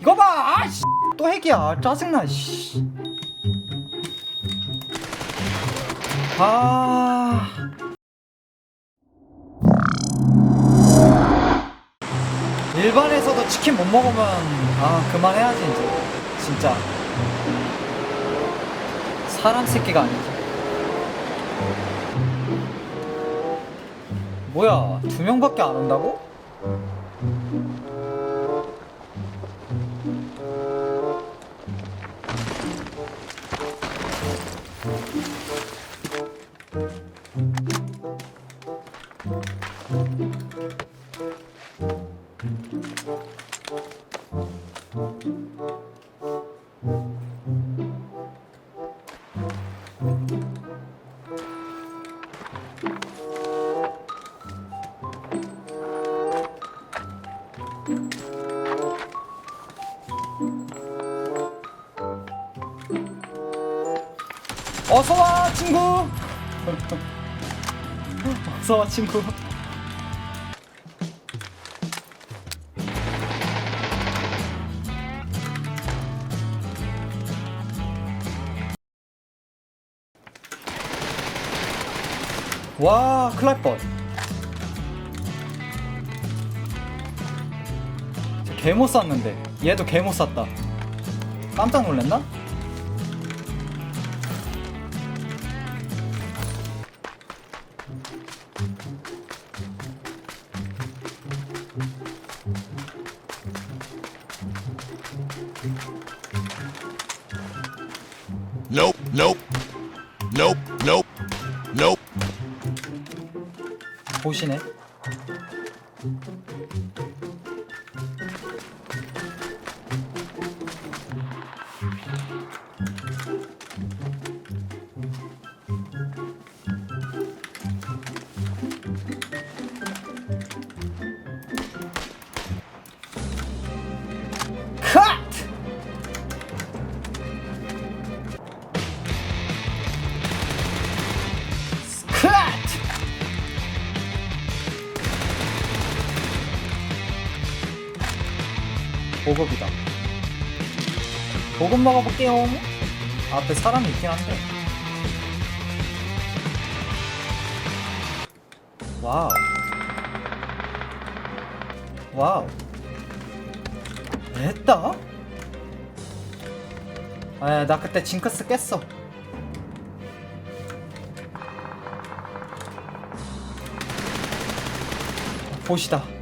이거 봐! 아, 씨. 또 핵이야. 짜증나, 씨. 아. 일반에서도 치킨 못 먹으면 아 그만해야지 이제 진짜 사람 새끼가 아니지 뭐야 두 명밖에 안 온다고? 어서와 친구. 어서와 친구 와 날뻔 개못 샀는데. 얘도 개못 샀다. 깜짝 놀랐나? Nope, nope, nope. 보시네 보급이다. 보급 먹어볼게요. 앞에 사람이 있긴 한데. 와우. 와우. 됐다? 아, 나 그때 징크스 깼어. 보시다.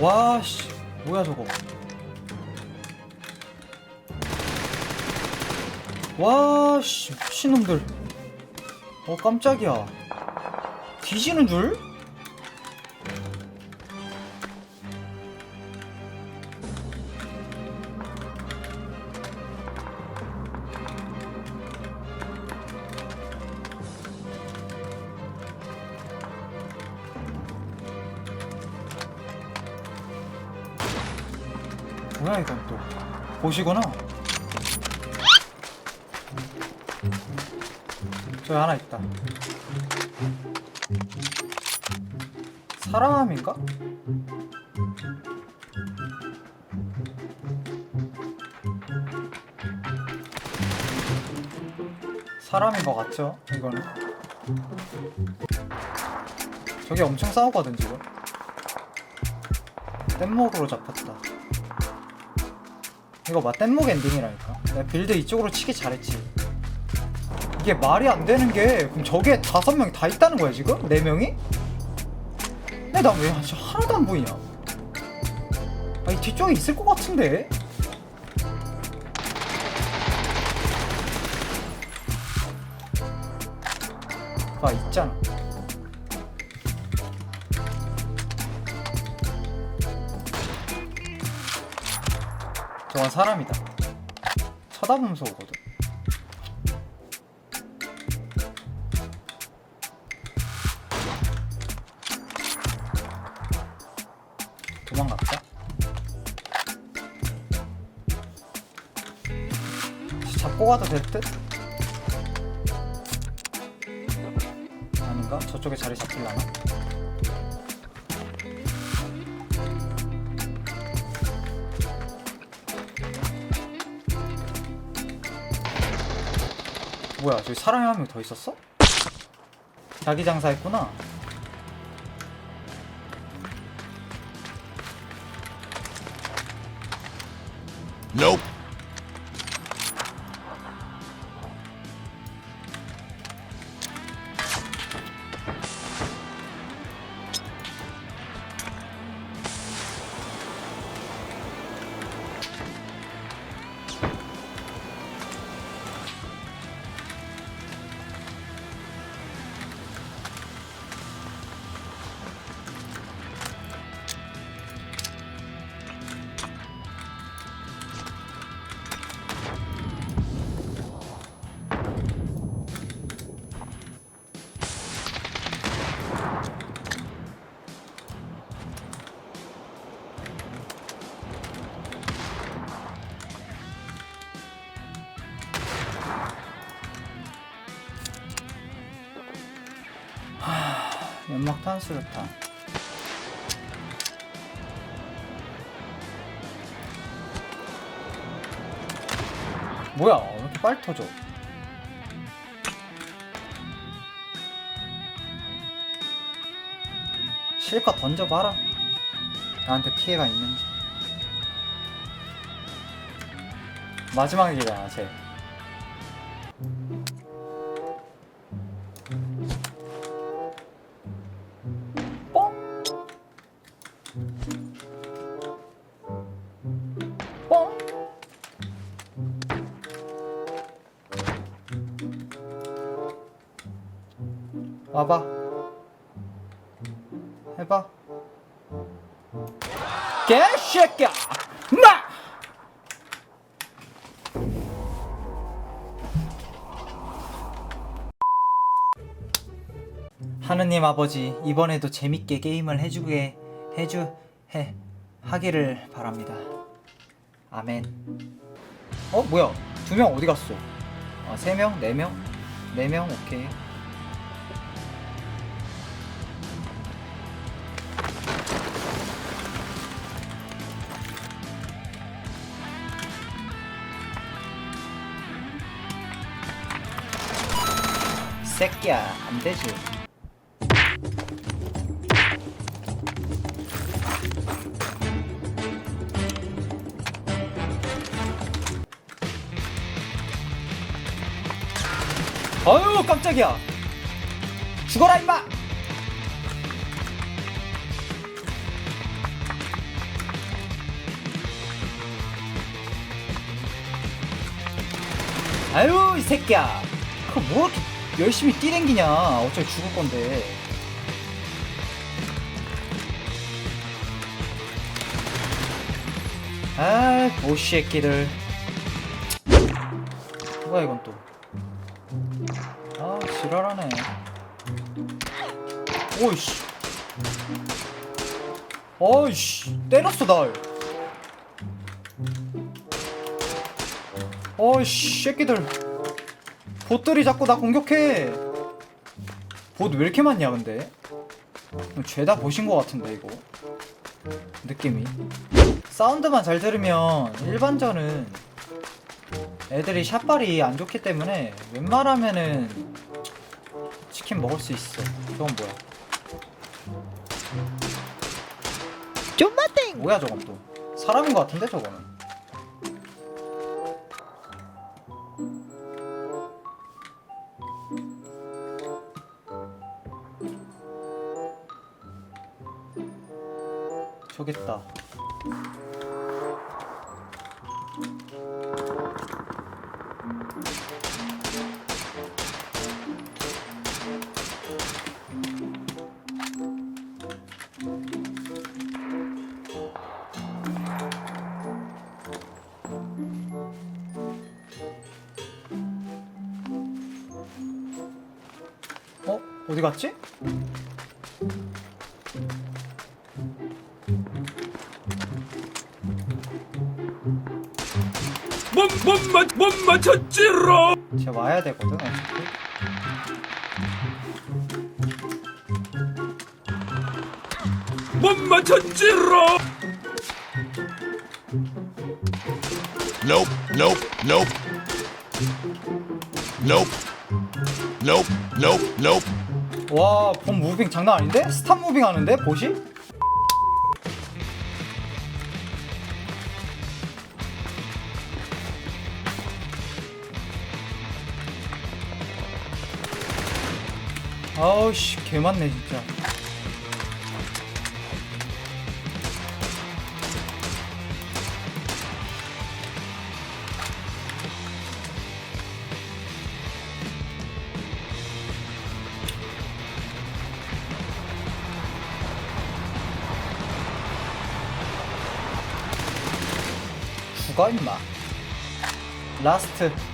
와, 씨. 뭐야, 저거. 와, 씨. 미친놈들. 어, 깜짝이야. 뒤지는 줄? 또. 보시구나. 저기 하나 있다. 사람인가? 사람인 것 같죠? 이거는. 저기 엄청 싸우거든 지금. 뗏목으로 잡혔다. 이거 봐 뗏목 엔딩이라니까. 내가 빌드 이쪽으로 치기 잘했지. 이게 말이 안 되는 게 그럼 저게 다섯 명이 다 있다는 거야 지금? 네 명이? 근데 나왜 하나도 안 보이냐? 아니 뒤쪽에 있을 것 같은데? 아 있잖아 저건 사람이다 쳐다보면서 오거든 도망갔다. 잡고 가도 될 듯? 아닌가? 저쪽에 자리 잡힐라나? 뭐야 저기 사람이 한 명 더 있었어? 자기 장사했구나 Nope. 연막탄 수류탄 뭐야 왜 이렇게 빨리 터져? 실컷 던져봐라. 나한테 피해가 있는지. 마지막이잖아 쟤 와봐. 해봐. 개새끼야! 나! 하느님 아버지 이번에도 재밌게 게임을 해주게 해주 해 하기를 바랍니다. 아멘. 어 뭐야 두 명 어디 갔어? 아 세 명, 네 명, 네 명 오케이. 새끼야 안 되지. 아유 깜짝이야. 죽어라 임마! 아유 이 새끼야. 그거 뭐 이렇게 열심히 뛰댕기냐? 어차피 죽을 건데. 아이 보새끼들. 뭐야 이건 또. 아 지랄하네. 오이씨. 어이씨 때렸어 날. 어이씨 새끼들 봇들이 자꾸 나 공격해 봇 왜 이렇게 많냐 근데 죄다 보신 것 같은데 이거 느낌이 사운드만 잘 들으면 일반전은 애들이 샷발이 안 좋기 때문에 웬만하면은 치킨 먹을 수 있어. 저건 뭐야? 좀마땡 뭐야 저건 또? 사람인 것 같은데 저거는? 있다. 어? 어디 갔지? 못못못 맞췄지로. 쟤 와야 되거든 어차피. 못 맞췄지로. Nope, nope, nope. Nope. Nope, nope, nope. 와, 본 무빙 장난 아닌데? 스탑 무빙 하는데? 보시? 아우씨, 개 많네, 진짜. 죽어, 임마. 라스트.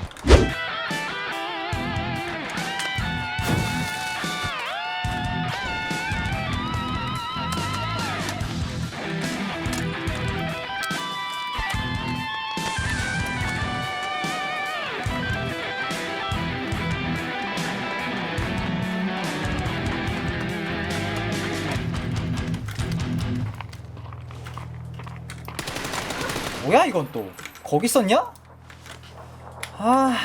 뭐야 이건 또 거기 있었냐? 아